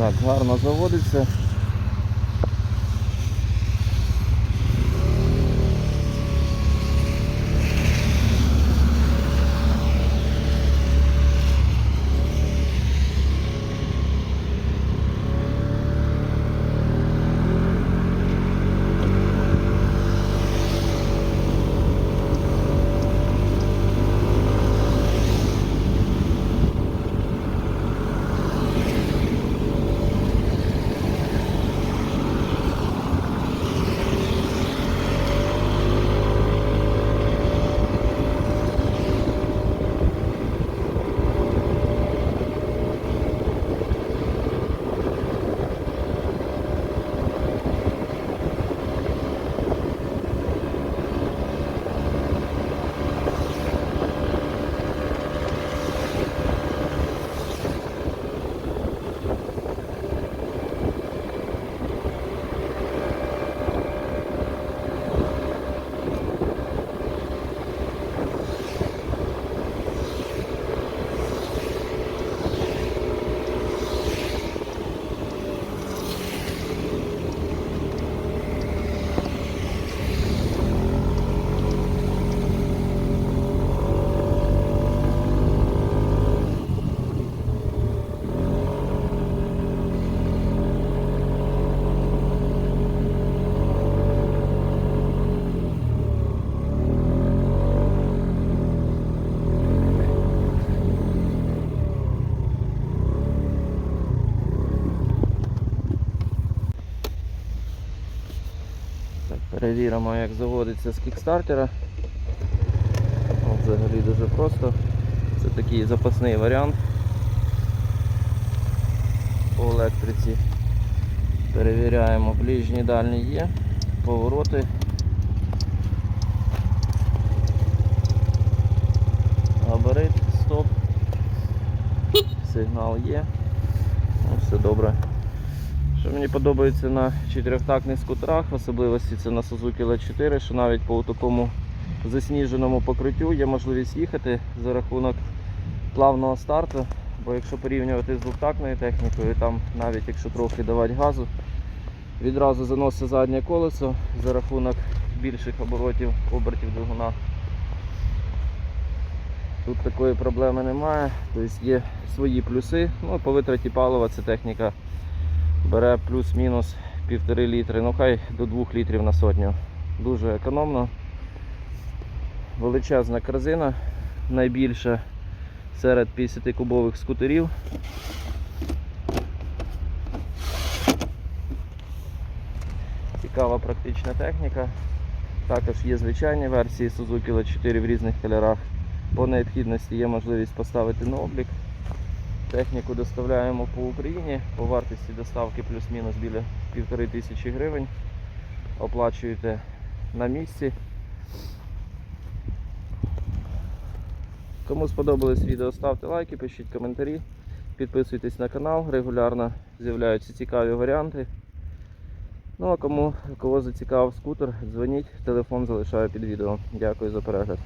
Так, гарно заводиться. Перевіримо, як заводиться з кікстартера. Взагалі дуже просто. Це такий запасний варіант по електриці. Перевіряємо, ближні дальні є, повороти. Габарит, стоп. Сигнал є. Ну, все добре. Що мені подобається на чотирьохтактних скутерах, в особливості це на Suzuki L4, що навіть по такому засніженому покриттю є можливість їхати за рахунок плавного старту. Бо якщо порівнювати з двохтактною технікою, там навіть якщо трохи давати газу, відразу заносить заднє колесо за рахунок більших оборотів, обертів двигуна. Тут такої проблеми немає, тобто є свої плюси. Ну, по витраті палива ця техніка бере плюс-мінус півтори літри, ну хай до 2 літрів на сотню. Дуже економно. Величезна корзина, найбільша серед 50-кубових скутерів. Цікава практична техніка. Також є звичайні версії Suzuki L4 в різних кольорах. По необхідності є можливість поставити на облік. Техніку доставляємо по Україні по вартості доставки плюс-мінус біля півтори тисячі гривень. Оплачуєте на місці. Кому сподобалось відео, ставте лайки, пишіть коментарі, підписуйтесь на канал, регулярно з'являються цікаві варіанти. Ну а кому кого зацікавив скутер, дзвоніть, телефон залишаю під відео. Дякую за перегляд.